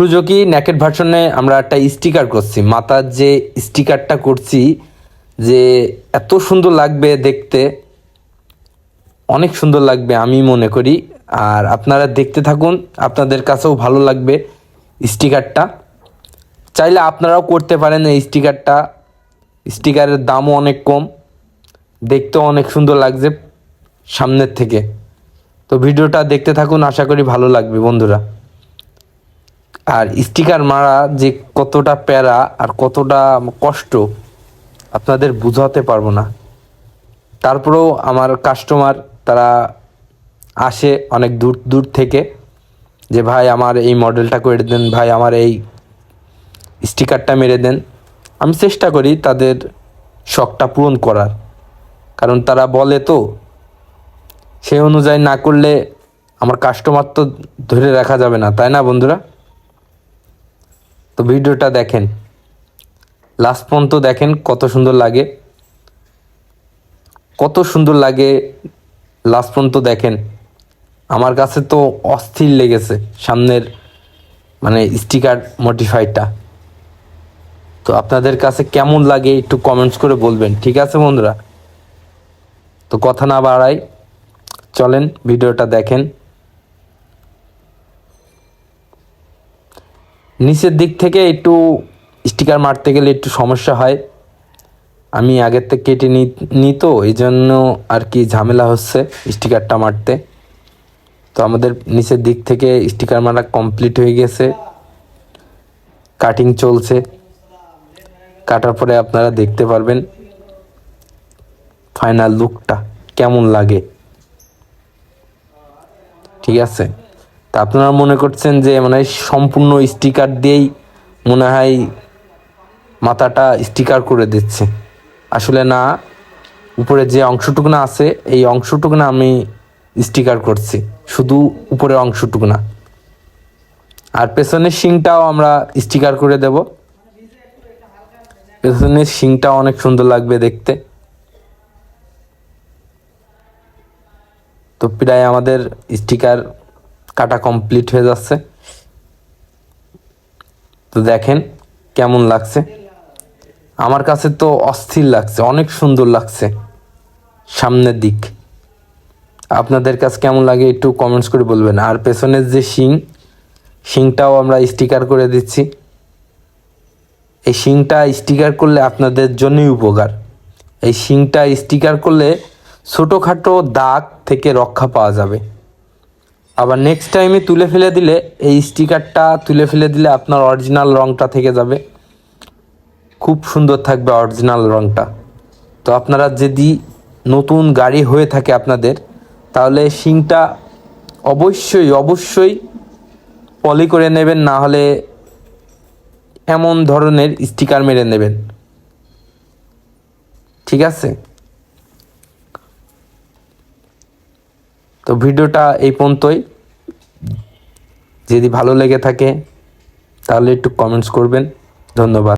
Suzuki naked ভার্সনে আমরা একটা স্টিকার করছি। মাথার যে স্টিকারটা করছি, যে এত সুন্দর লাগবে দেখতে, অনেক সুন্দর লাগবে আমি মনে করি। আর আপনারা দেখতে থাকুন, আপনাদের কাছেও ভালো লাগবে স্টিকারটা। চাইলে আপনারাও করতে পারেন এই স্টিকারটা। স্টিকারের দামও অনেক কম, দেখতেও অনেক সুন্দর লাগছে সামনের থেকে। তো ভিডিওটা দেখতে থাকুন, আশা করি ভালো লাগবে বন্ধুরা। আর স্টিকার মারা যে কতটা প্যারা আর কতটা কষ্ট, আপনাদের বুঝাতে পারব না। তারপরেও আমার কাস্টমার তারা আসে অনেক দূর দূর থেকে যে, ভাই, আমার এই মডেলটা করে দেন, ভাই, আমার এই স্টিকারটা মেরে দেন। আমি চেষ্টা করি তাদের শখটা পূরণ করার। কারণ তারা বলে তো, সেই অনুযায়ী না করলে আমার কাস্টমার তো ধরে রাখা যাবে না। তাই না বন্ধুরা? তো ভিডিওটা দেখেন। লাস্ট পর্যন্ত দেখেন কত সুন্দর লাগে। কত সুন্দর লাগে লাস্ট পর্যন্ত দেখেন। আমার কাছে তো অস্থির লেগেছে সামনের মানে স্টিকার মডিফাইডটা তো আপনাদের কাছে কেমন লাগে একটু কমেন্টস করে বলবেন, ঠিক আছে বন্ধুরা? তো কথা না বাড়াই, চলেন ভিডিওটা দেখেন। নিচের দিক থেকে একটু স্টিকার মারতে গেলে একটু সমস্যা হয়। আমি আগের থেকে কেটে নিই তো এই জন্য আর কি ঝামেলা হচ্ছে স্টিকারটা মারতে। তো আমাদের নিচের দিক থেকে স্টিকার মারা কমপ্লিট হয়ে গেছে। কাটিং চলছে। কাটার পরে আপনারা দেখতে পারবেন ফাইনাল লুকটা কেমন লাগে। ঠিক আছে? তা আপনারা মনে করছেন যে মানে সম্পূর্ণ স্টিকার দিয়েই মনে হয় মাথাটা স্টিকার করে দিচ্ছে? আসলে না, উপরে যে অংশটুকু না আছে, এই অংশটুকু না আমি স্টিকার করছি, শুধু উপরের অংশটুকু না। আর পেছনের শিংটাও আমরা স্টিকার করে দেব। পেছনের শিংটাও অনেক সুন্দর লাগবে দেখতে। তো প্রায় আমাদের স্টিকার কাটা কমপ্লিট হয়ে যাচ্ছে। তো দেখেন কেমন লাগছে। আমার কাছে তো অস্থির লাগছে, অনেক সুন্দর লাগছে সামনের দিক। আপনাদের কাছে কেমন লাগে একটু কমেন্টস করে বলবেন। আর পেছনের যে শিং, শিংটাও আমরা স্টিকার করে দিচ্ছি। এই শিংটা স্টিকার করলে আপনাদের জন্যই উপকার। এই শিংটা স্টিকার করলে ছোটোখাটো দাগ থেকে রক্ষা পাওয়া যাবে। আবার নেক্সট টাইমে তুলে ফেলে দিলে এই স্টিকারটা তুলে ফেলে দিলে আপনার অরিজিনাল রংটা থেকে যাবে। খুব সুন্দর থাকবে অরিজিনাল রংটা। তো আপনারা যদি নতুন গাড়ি হয়ে থাকে আপনাদের, তাহলে শিংটা অবশ্যই অবশ্যই পলি করে নেবেন, না হলে এমন ধরনের স্টিকার মেরে নেবেন। ঠিক আছে? তো ভিডিওটা এই পর্যন্তই। যদি ভালো লেগে থাকে তাহলে একটু কমেন্টস করবেন। ধন্যবাদ।